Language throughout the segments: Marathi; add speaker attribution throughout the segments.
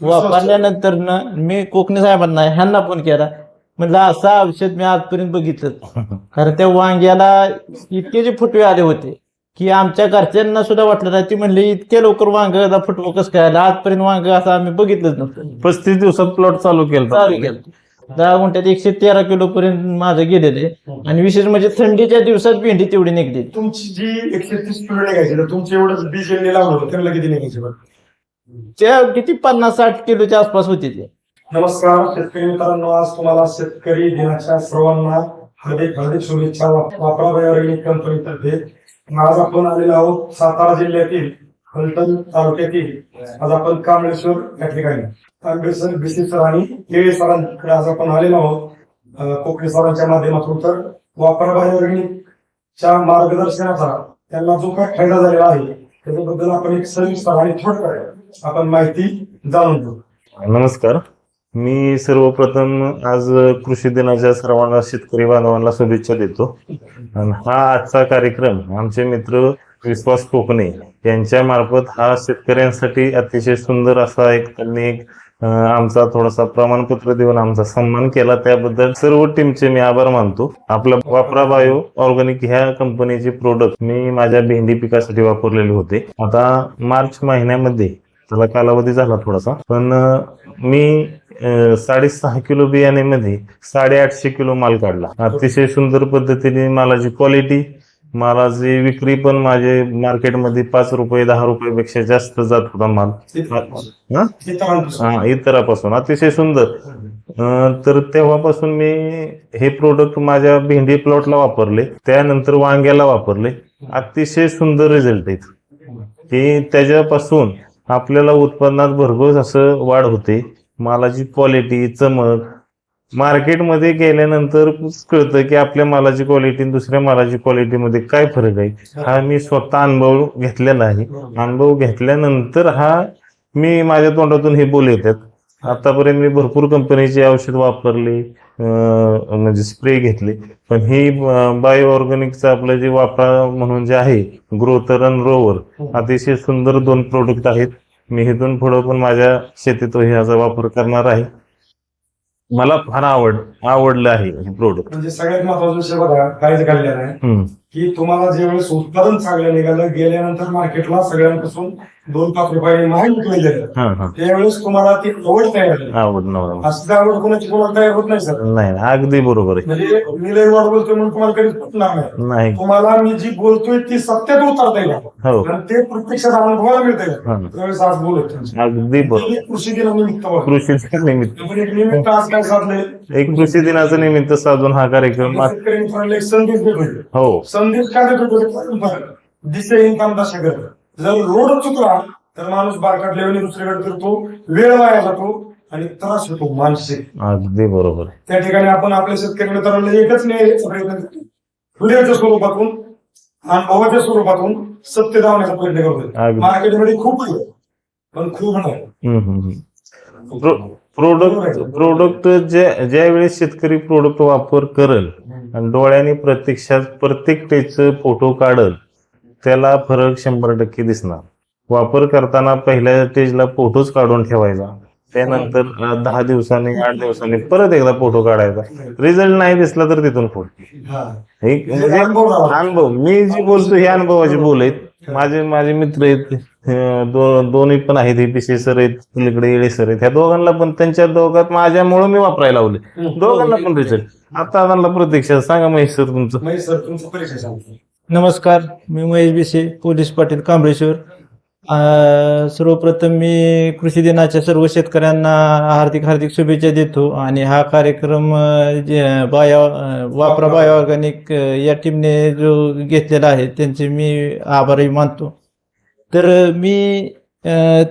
Speaker 1: वापरल्यानंतर न मी कोकणी साहेबांना ह्यांना फोन केला. म्हणलं असं औषध मी आजपर्यंत बघितलं कारण त्या वांग्याला इतके जे फुटवे आले होते की आमच्या घरच्यांना सुद्धा वाटलं नाही. ती म्हणली इतके लवकर वांग फुटवं कसं काय? आजपर्यंत वांग असं आम्ही बघितलंच नव्हतं.
Speaker 2: पस्तीस दिवसात प्लॉट चालू केला
Speaker 1: चालू केलं दहा गुंठ्यात एकशे तेरा किलो पर्यंत माझं गेलेले. आणि विशेष म्हणजे थंडीच्या दिवसात भेंडी तेवढी निघली.
Speaker 3: तुमची जी एकशे तीस किलो निघायची तुमचं एवढं बी यांनी लावलं त्यांना किती निघायचे
Speaker 1: त्या किती पन्नास साठ किलोच्या आसपास होती ते.
Speaker 3: नमस्कार शेतकरी मित्रांनो आज तुम्हाला शेतकरी दिनाच्या सर्वांना हार्दिक हार्दिक शुभेच्छा वापरा कंपनीतर्फे. आज आपण आलेलो आहोत सातारा जिल्ह्यातील फलटण तालुक्यातील आज आपण कांबळेश्वर या ठिकाणी. कांबळेश्वर बिसी सर आणि केळे सरांकडे आज आपण आलेलो आहोत. कोकणी सरांच्या माध्यमातून तर वापरा मार्गदर्शनाचा त्यांना जो काय फायदा झालेला आहे त्याच्याबद्दल आपण एक सविस्तर आणि थोडक्यात आपण माहिती जाणून घेऊ.
Speaker 2: नमस्कार. मी सर्वप्रथम आज कृषी दिनाच्या सर्वांना शेतकरी बांधवांना शुभेच्छा देतो. आणि हा आजचा कार्यक्रम आमचे मित्र विश्वास कोकणे यांच्या मार्फत हा शेतकऱ्यांसाठी अतिशय सुंदर असा एक त्यांनी एक आमचा थोडासा प्रमाणपत्र देऊन आमचा सन्मान केला. त्याबद्दल सर्व टीमचे मी आभार मानतो. आपला वापरा बायो ऑर्गॅनिक ह्या कंपनीचे प्रोडक्ट मी माझ्या भेंडी पिकासाठी वापरलेले होते. आता मार्च महिन्यामध्ये त्याला कालावधी झाला थोडासा. पण मी साडेसहा किलो बियाण्यामध्ये साडेआठशे किलो माल काढला. अतिशय सुंदर पद्धतीने मालाची क्वालिटी मालाची विक्री पण माझे मार्केटमध्ये पाच रुपये दहा रुपयापेक्षा जास्त जात होता माल. हा?
Speaker 3: इतरांपासून.
Speaker 2: अतिशय सुंदर. तर तेव्हापासून मी हे प्रोडक्ट माझ्या भेंडी प्लॉटला वापरले. त्यानंतर वांग्याला वापरले. अतिशय सुंदर रिझल्ट आहेत. की त्याच्यापासून आपल्याला उत्पन्नात भरघोस असं वाढ होते. मालाची क्वालिटी चमक. मार्केटमध्ये गेल्यानंतर कळतं की आपल्या मालाची क्वालिटी आणि दुसऱ्या मालाची क्वालिटीमध्ये काय फरक आहे. हा मी स्वतः अनुभव घेतलेला आहे. अनुभव घेतल्यानंतर हा मी माझ्या तोंडातून हे बोल येतात. आतापर्यंत मी भरपूर कंपनीची औषध वापरली म्हणजे स्प्रे घेतले. पण ही बायो ऑर्गॅनिकचं आपलं जे वापरा म्हणून जे आहे ग्रोथर आणि रोवर अतिशय सुंदर दोन प्रोडक्ट आहेत. मी इथून पुढं पण माझ्या शेतीत ह्याचा वापर करणार आहे. मला फार आवड आवडलं आहे हे प्रोडक्ट
Speaker 3: म्हणजे सगळ्यात महत्त्वाचा विषय बघा काय काढलेला आहे. की तुम्हाला ज्यावेळेस उत्पादन चांगलं निघालं गेल्यानंतर मार्केटला सगळ्यांपासून दोन पाच रुपयाने महाग विकलं गेलं त्यावेळेस तुम्हाला ती आवड तयार झाली
Speaker 2: आवड
Speaker 3: असं आवड कोणाची कोणाला तयार होत नाही सर.
Speaker 2: नाही अगदी बरोबर आहे.
Speaker 3: म्हणजे मी लय बोलतोय म्हणून तुम्हाला कधीच पटणार नाही. तुम्हाला मी जी बोलतोय ती सत्यात उतरता येईल
Speaker 2: हो.
Speaker 3: आणि ते प्रत्यक्षात अनुभवाला मिळतंय.
Speaker 2: हा.
Speaker 3: त्यावेळेस आज बोलत
Speaker 2: अगदी बरोबर.
Speaker 3: कृषी दिनानिमित्त.
Speaker 2: कृषी निमित्त
Speaker 3: आपण एक निमित्त आज काय साधले
Speaker 2: एक कृषी दिनाचं निमित्त साधून हा कार्यक्रम हो.
Speaker 3: संदेश काय करत जर रोड चुकला तर माणूस बारकाट लेवली दुसरीकडे करतो वेळ वाया जातो आणि त्रास होतो मानसिक.
Speaker 2: अगदी बरोबर.
Speaker 3: त्या ठिकाणी आपण आपल्या शेतकरी मित्रांना एकच न्यायाचा प्रयत्न करतो व्हिडिओच्या स्वरूपातून अनुभवाच्या स्वरूपातून सत्य दावण्याचा प्रयत्न करतो. मार्केटमध्ये खूप आहे पण खूप नाही.
Speaker 2: प्रोडक्ट प्रोडक्ट ज्या ज्यावेळेस शेतकरी प्रोडक्ट वापर करल आणि डोळ्याने प्रत्यक्षात प्रत्येक टेजचं फोटो काढल त्याला फरक शंभर टक्के दिसणार. वापर करताना पहिल्या स्टेजला फोटोच काढून ठेवायचा. त्यानंतर अं, दहा दिवसांनी आठ दिवसांनी परत एकदा फोटो काढायचा. रिझल्ट नाही दिसला तर तिथून फोटो
Speaker 3: हा. म्हणजे. अनुभव
Speaker 2: मी जी बोलतो हे अनुभवाचे बोल आहेत. माझे माझे मित्र आहेत दोन्ही पण आहेत हे पिसे सर आहेत पलीकडे येळे सर आहेत. ह्या दोघांना पण त्यांच्या दोघात माझ्यामुळे मी वापरायला लावले. दोघांना पण रिझल्ट आता त्यांना प्रत्यक्षात सांगा महेश सर तुमचं.
Speaker 3: महेश सर तुमचा परिचय सांगतो.
Speaker 1: नमस्कार मी महेश बिसे पोलीस पाटील कांबळेश्वर. अं, सर्वप्रथम मी कृषी दिनाच्या सर्व शेतकऱ्यांना हार्दिक हार्दिक शुभेच्छा देतो. आणि हा कार्यक्रम बायो वापरा बायो ऑर्गॅनिक या टीमने जो घेतलेला आहे त्यांचे मी आभारही मानतो. तर मी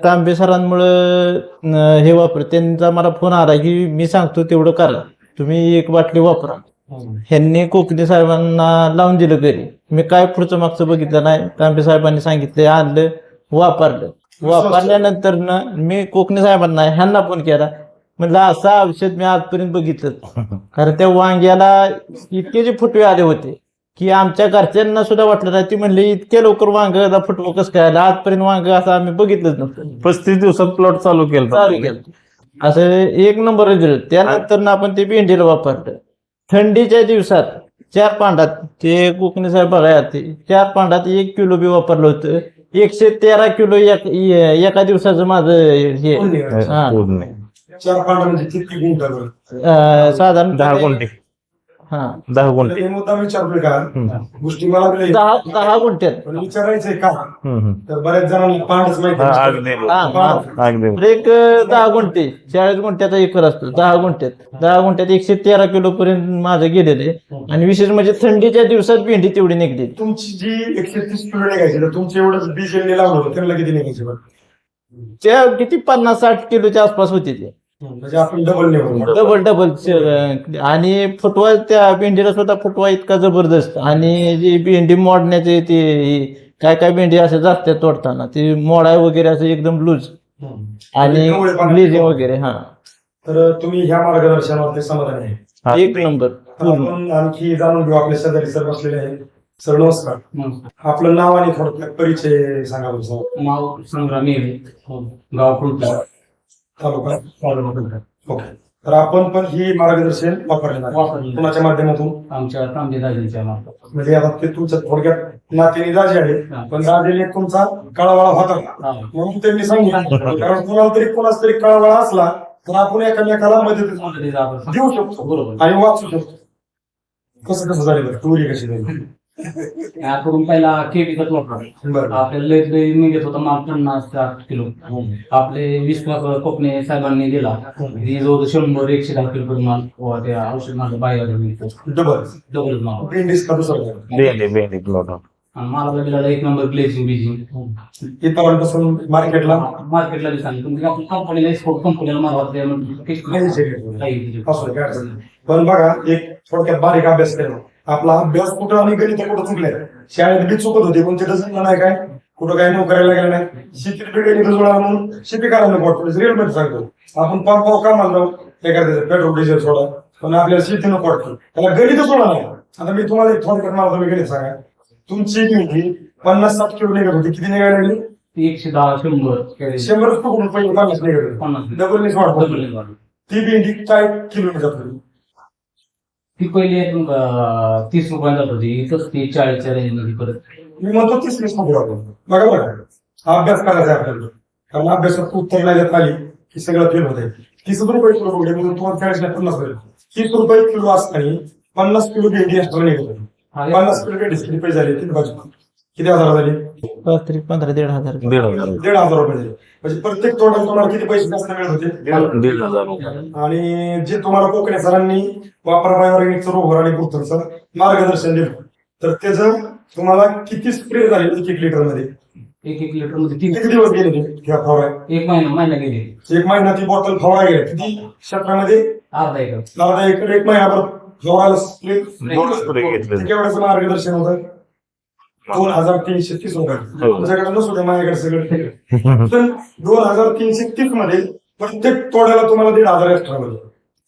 Speaker 1: तांबे सरांमुळं हे वापर त्यांचा मला फोन आला की मी सांगतो तेवढं करा. तुम्ही एक बाटली वापरा. ह्यांनी कोकणी साहेबांना लावून दिलं घरी. मी काय पुढचं मागचं बघितलं नाही. तांबे साहेबांनी सांगितलं आणलं वापरलं. वापरल्यानंतर ना मी कोकणी साहेबांना ह्यांना फोन केला. म्हणलं असं औषध मी आजपर्यंत बघितलं कारण त्या वांग्याला इतके जे फुटवे आले होते. की आमच्या घरच्यांना सुद्धा वाटलं नाही. ती म्हणली इतक्या लवकर वांग आता फुटवं कसं काय? आजपर्यंत वांग असं आम्ही बघितलंच नव्हतं.
Speaker 2: पस्तीस दिवसात प्लॉट चालू केला
Speaker 1: चालू केलं असं एक नंबर रिझल्ट त्यानंतर ना आपण ते भेंडीला वापरलं. थंडीच्या दिवसात चार पांडात ते कोकणी साहेब बघायला ते चार पांडात एक किलो बी वापरलं होतं. एकशे तेरा किलो एक- दिवसाचं माझं हे. साधारण
Speaker 2: दहा गुंठे. दहा गुंठे
Speaker 3: मुद्दा विचारतोय का. गोष्टी मला.
Speaker 1: दहा दहा गुंठ्यात
Speaker 3: पण विचारायचंय का. तर बऱ्याच जणांना पांढच माहिती
Speaker 1: एक दहा गुंठे चाळीस गुंठ्याचा एकर असतो. दहा गुंठ्यात दहा गुंठ्यात एकशे तेरा किलो पर्यंत माझं गेलेले आणि विशेष म्हणजे थंडीच्या दिवसात भेंडी तेवढी निघली
Speaker 3: तुमची जी एकशे तीस किलो निघायची तर तुमचं एवढं बीज लावलं होतं त्यांना किती निघायचे
Speaker 1: त्या किती पन्नास साठ किलोच्या आसपास होती ते.
Speaker 3: म्हणजे आपण डबल निघतो
Speaker 1: डबल डबल आणि फुटवा त्या भेंडीला सुद्धा फुटवा इतका जबरदस्त. आणि जी भेंडी मोडण्याचे ते काय काय भेंडी असे जास्त तोडताना ते मोडाय वगैरे असं एकदम लूज आणि ग्लेजिंग वगैरे हा.
Speaker 3: तर तुम्ही ह्या मार्गदर्शनावरती समाधान आहे.
Speaker 2: हा,
Speaker 1: एक नंबर
Speaker 3: आणखी जाणून घेऊ आपले शेजारी सर बसलेले आहेत. सर नमस्कार. आपलं नाव आणि थोडक्यात परिचय सांगा सर.
Speaker 4: माव संग्राम गाव कृपया
Speaker 3: तालुका ओके. तर आपण पण ही मार्गदर्शन. कुणाच्या माध्यमातून?
Speaker 4: आमच्या तांबेदाजींच्या मार्फत.
Speaker 3: म्हणजे आता ते तुमच्या थोडक्यात नातेने राजे आहे
Speaker 4: हा.
Speaker 3: पण राजेने तुमचा कळावाळा होता
Speaker 4: हा.
Speaker 3: म्हणून त्यांनी सांगितलं. कारण कुणाला तरी कोणाच तरी कळावाळा असला तर आपण एकामेकाला मदत
Speaker 4: मदतीचा आपण-
Speaker 3: देऊ शकतो
Speaker 4: बरोबर.
Speaker 3: आणि वाचू शकतो. कसं कसं झालेलं टुरी कशी झाली?
Speaker 4: याकडून पहिला केमिकल वापरला
Speaker 3: बरं.
Speaker 4: आपल्याला लय लय निघत होता माल पन्नास साठ किलो. आपले विश्वास कोकणे साहेबांनी दिला. ही. जवळ शंभर एकशे दहा किलो माल त्या औषध माल बाहेर मिळतो.
Speaker 3: डबल.
Speaker 4: डबल माल. दिला एक नंबर ग्लेजिंग बिजिंग.
Speaker 3: मार्केटला
Speaker 4: मार्केटला बी सांगितलं. म्हणजे आपण कंपनीला एक्सपोर्ट कंपनीला
Speaker 3: नाही. पण बघा एक थोडक्यात बारीक अभ्यास केला. आपला अभ्यास कुठं आणि गणित कुठं चुकले शाळेत बी चुकत होते पण तिथं जमलं नाही काय? कुठं काही नोकऱ्याला गेलं नाही? शेतीत बी गणित जुळा म्हणून शेती करायला नको वाटतं रिअलमध्ये सांगतो. आपण पाव पाव का मानलो हे करते पेट्रोल डिझेल सोडा. पण आपल्याला शेती नको वाटतं त्याला गणित सोडा नाही. आता मी तुम्हाला एक थोडक्यात मला तुम्ही गणित सांगा. तुमची किमती पन्नास साठ किलो निघत होती किती निघायला लागली?
Speaker 4: एकशे दहा शंभर
Speaker 3: शंभर पन्नास निघत होती डबल
Speaker 4: वाढ.
Speaker 3: ती भेंडी काय किलो निघत होती.
Speaker 4: ती पहिली अं, तीस रुपये जात होती पस्तीस चाळीसच्या रेंजमध्ये परत.
Speaker 3: मी म्हणतो तीस वीस पकडू आपण बघा बघा हा अभ्यास करायचा आहे आपल्याला. कारण अभ्यासात उत्तर नाही देत आली की सगळं फेल होत आहे तीस रुपये किलो पकडे म्हणून तुम्हाला चाळीस नाही पन्नास रुपये. तीस रुपये किलो असताना पन्नास किलो भेंडी असताना निघत होती पन्नास किलो भेंडी झाले तीन बाजू किती हजार झाले?
Speaker 1: तरी पंधरा दीड हजार.
Speaker 2: दीड हजार
Speaker 3: दीड हजार रुपये झाले. म्हणजे प्रत्येक तोड्यात तुम्हाला किती पैसे जास्त मिळत होते?
Speaker 2: दीड- हजार रुपये.
Speaker 3: आणि जे तुम्हाला कोकणे सरांनी वापरा बायोरेनिकचं रोगर आणि गुरुत्वाचं मार्गदर्शन दिलं. तर त्याचं तुम्हाला किती स्प्रे झाले एक एक लिटरमध्ये
Speaker 4: एक एक लिटरमध्ये तीन.
Speaker 3: किती दिवस गेले ते? ह्या फवारा.
Speaker 4: एक महिना महिना गेले.
Speaker 3: एक महिना ती बॉटल फवारा गेल्या किती? क्षेत्रामध्ये
Speaker 4: अर्धा एकर.
Speaker 3: अर्धा एकर एक महिनाभर फवाराला स्प्रे
Speaker 2: दोन स्प्रे घेतले
Speaker 3: केवढ्याचं मार्गदर्शन होतं? दोन हजार तीनशे तीस रुपये
Speaker 2: हो.
Speaker 3: तुमच्याकडे नसू माझ्याकडे सगळं ठीक आहे. पण दोन हजार तीनशे तीसमध्ये प्रत्येक तोड्याला तुम्हाला दीड हजार एक्स्ट्रा मध्ये.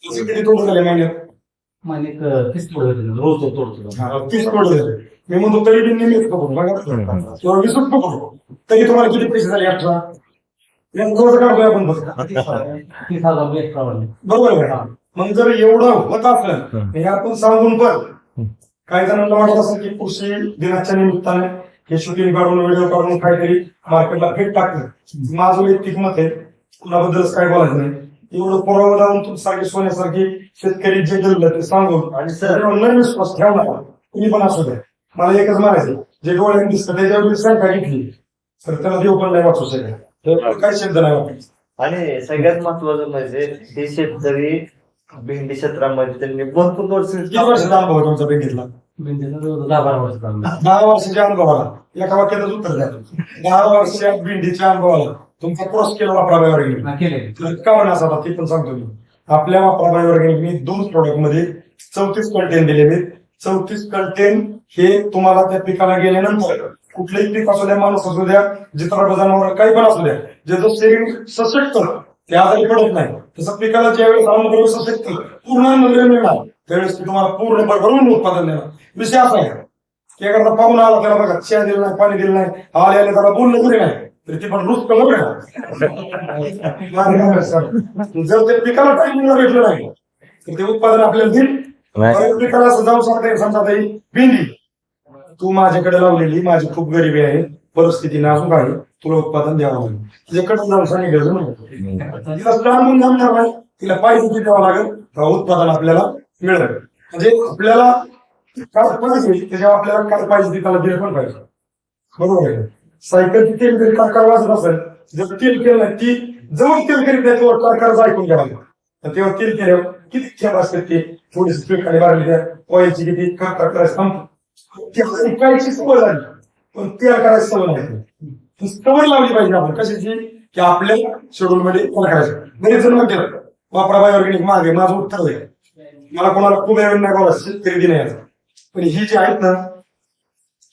Speaker 3: असे किती तोडे झाले महिन्यात
Speaker 4: तीस तोडे होते. रोज तो तोडतो
Speaker 3: तीस तोडे झाले मी म्हणतो तरी बी निमित्त पकडून बघा. किंवा पकडू. तरी तुम्हाला किती पैसे झाले एक्स्ट्रा काढतोय आपण बरोबर? मग जर एवढं होत असलं हे आपण सांगून पण काही जणांना वाटत असेल की कृषी दिनाच्या निमित्ताने हे शूटिंग काढून व्हिडिओ काढून काहीतरी मार्केटला फेट टाकलं. माझं वैयक्तिक मत आहे कुणाबद्दलच काय बोलायचं नाही. एवढं पुरावा लावून तुमच्यासारखे सोन्यासारखे शेतकरी जे गेलं ते सांगून आणि सर्वांवर न विश्वास ठेवणार तुम्ही पण असू द्या मला एकच मारायचं जे डोळ्याने दिसतं त्याच्यावर संख्या घेतली तर त्याला देव पण नाही वाचू शकेल काही शब्द नाही वाटत
Speaker 5: आणि सगळ्यात महत्वाचं म्हणजे हे शेतकरी भेंडी क्षेत्रामध्ये त्यांनी भरपूर वर्ष
Speaker 3: किती वर्षाचा अनुभव आहे तुमचा बँकेतला
Speaker 4: जवळ दहा बारा वर्ष
Speaker 3: दहा वर्षाच्या अनुभवाला. एका वाक्यातच उत्तर द्या दहा वर्षाच्या भेंडीच्या अनुभवाला तुमचा क्रॉस केला वापरा ऑर्गॅनिक
Speaker 4: ना केले.
Speaker 3: का म्हणा असा ते पण सांगतो मी. आपल्या वापरा ऑर्गॅनिकने दोन प्रोडक्टमध्ये चौतीस कंटेन दिलेले चौतीस कंटेन हे तुम्हाला त्या पिकाला गेल्यानंतर कुठलंही पीक असू द्या माणूस असू द्या जित्र जनावर काही पण असू द्या ज्याचं शरीर सशक्त ते आजारी पडत नाही. तसं पिकाला ज्यावेळेस अन्नद्रव्य सशक्त पूर्ण अन्नद्रव्य मिळणार. त्यावेळेस ते तुम्हाला पूर्ण भरभरून उत्पादन देणार. विषय असा आहे. एखादा पाहुणा आला त्याला बघा चहा दिलं नाही पाणी दिलं नाही. आले आले त्याला बोललं तरी नाही. तर ते पण रुस्त जर ते पिकाला टाइमिंगला भेटलं नाही तर ते उत्पादन आपल्याला देईल.
Speaker 2: नाही.
Speaker 3: पिकाला असं जाऊ सांगता येईल समजा ताई भेंडी. तू माझ्याकडे लावलेली माझी खूप गरिबी आहे परिस्थिती नाजूक आहे. तुला उत्पादन द्यावं लागेल. तुझ्याकडे जाऊन सांगितलं ना तिला जमणार नाही. तिला पाहिजे द्यावं लागेल उत्पादन आपल्याला मिळेल. म्हणजे आपल्याला काय पाहिजे त्याच्यावर आपल्याला काय पाहिजे ते त्याला दिलं पण पाहिजे. बरोबर आहे. सायकल तेल जरी कारकार वाजत असेल जर तेल केलं नाही ती जवळ तेल करीत नाही तेव्हा कारकारच ऐकून घ्यावा लागेल. तेव्हा तेल केल्यावर किती खेळ असते ते थोडी स्पीड खाली मारली त्या ऑइलची किती कारकार करायचं थांबतो. ती ऐकायची सवय झाली पण तेल करायची सवय नाही. सवय लावली पाहिजे आपण. कशाची? की आपल्या शेड्यूल मध्ये करायचं. बरेच जण म्हणतात वापरा बाय ऑर्गॅनिक मागे माझं उत्तर आहे. मला कोणाला खूप वेळ नाही बोलायचं शेतकरी दिन यायचं पण ही जी आहेत ना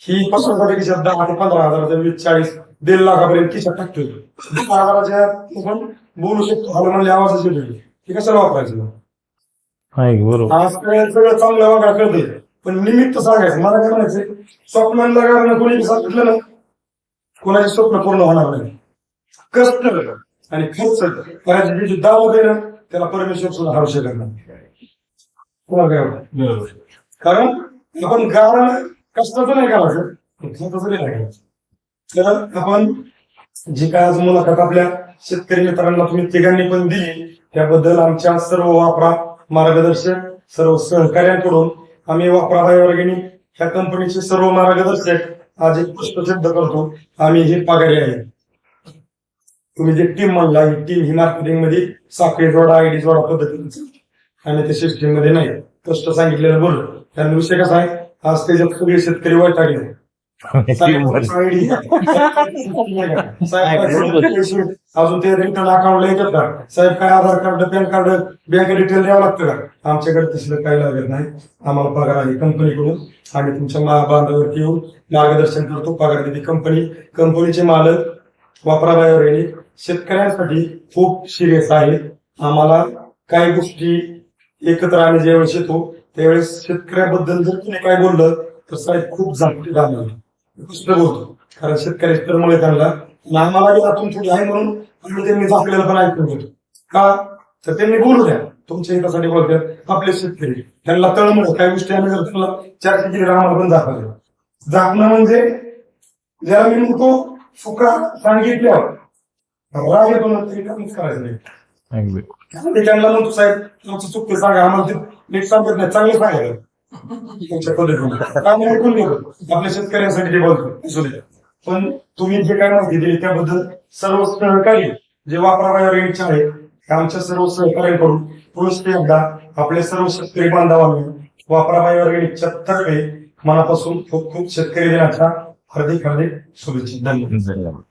Speaker 3: ही पसंत खिशात दहा ते पंधरा हजाराचा वीस चाळीस दीड लाखापर्यंत खिशात टाकतोय दहा हजाराच्या आपण बोलू शकतो. हॅलो म्हणले आवाज येतो ती कशाला वापरायचं? आज काय सगळं चांगलं वागा कळते पण निमित्त सांगायचं. मला काय म्हणायचं स्वप्नांना कारण कोणी सांगितलं ना कोणाचे स्वप्न पूर्ण होणार नाही. कष्ट आणि खर्च करायची जी आहे ना त्याला परमेश्वर सुद्धा हारू शकत नाही? कारण आपण गावाला कष्टाचं नाही करायचं खर्चाचं नाही तर आपण जी काय आज मुलाखत आपल्या शेतकरी मित्रांना तुम्ही तिघांनी पण दिली त्याबद्दल आमच्या सर्व वापरा मार्गदर्शक सर्व सहकार्यांकडून आम्ही वापरा बायोऑर्गॅनिक ह्या कंपनीचे सर्व मार्गदर्शक आज एक प्रश्न सिद्ध करतो. आम्ही हे पगारी आहे. तुम्ही जे टीम म्हणला ही टीम ही मार्केटिंगमध्ये साखळी जोडा आयडी जोडा पद्धतीने आणि ते सिस्टीममध्ये नाही. कष्ट सांगितलेलं बोल त्यामुळे विषय कसा आहे? आज त्याच्यात सगळे शेतकरी वैतागले. साहेब, अजून ते रिटर्न अकाउंटला येतात का? साहेब काय Aadhaar card PAN card bank detail द्यावं लागतं का? आमच्याकडे तसलं काही लागत नाही. आम्हाला पगार आहे कंपनीकडून. आम्ही तुमच्या मा- बांधावरती येऊन मार्गदर्शन करतो. पगार देते कंपनी कंपनीचे मालक वापरा बायोरेनिक शेतकऱ्यांसाठी खूप सिरियस आहे. आम्हाला काही गोष्टी एकत्र आम्ही ज्यावेळेस येतो त्यावेळेस शेतकऱ्याबद्दल जर तुम्ही काय बोललं तर साहेब खूप जागृत राहणार गोष्ट बोलतो कारण शेतकऱ्याची तरमुळे त्यांना बी आतून थोडी आहे म्हणून त्यांनी झाकलेलं पण ऐकून घेतो. का? तर त्यांनी बोलू द्या. तुमच्या हितासाठी बोलतात आपले शेतकरी. त्यांना तळमळ काही गोष्टी आम्ही जर त्यांना चर्चा केली आम्हाला पण झाकलं. झाकणं म्हणजे ज्याला मी म्हणतो चुका सांगितल्यावर राग येतो ना तरी काहीच करायचं नाही. त्यांना म्हणतो साहेब तुमचं चुकते सांगा. आम्हाला ते नीट सांगत नाही. चांगलं सांगायचं आपल्या शेतकऱ्यांसाठी जे बोलतो पण तुम्ही जे काय माहिती दिली त्याबद्दल सर्व सहकारी जे वापराबाहेर इच्छा आहे ते आमच्या सर्व सहकार्यांकडून पुरुष एकदा आपल्या सर्व शेतकरी बांधवांनी वापराबाहेर इच्छा तर्फे मनापासून खूप खूप शेतकरी दिनाच्या हार्दिक हार्दिक शुभेच्छा.
Speaker 2: धन्यवाद.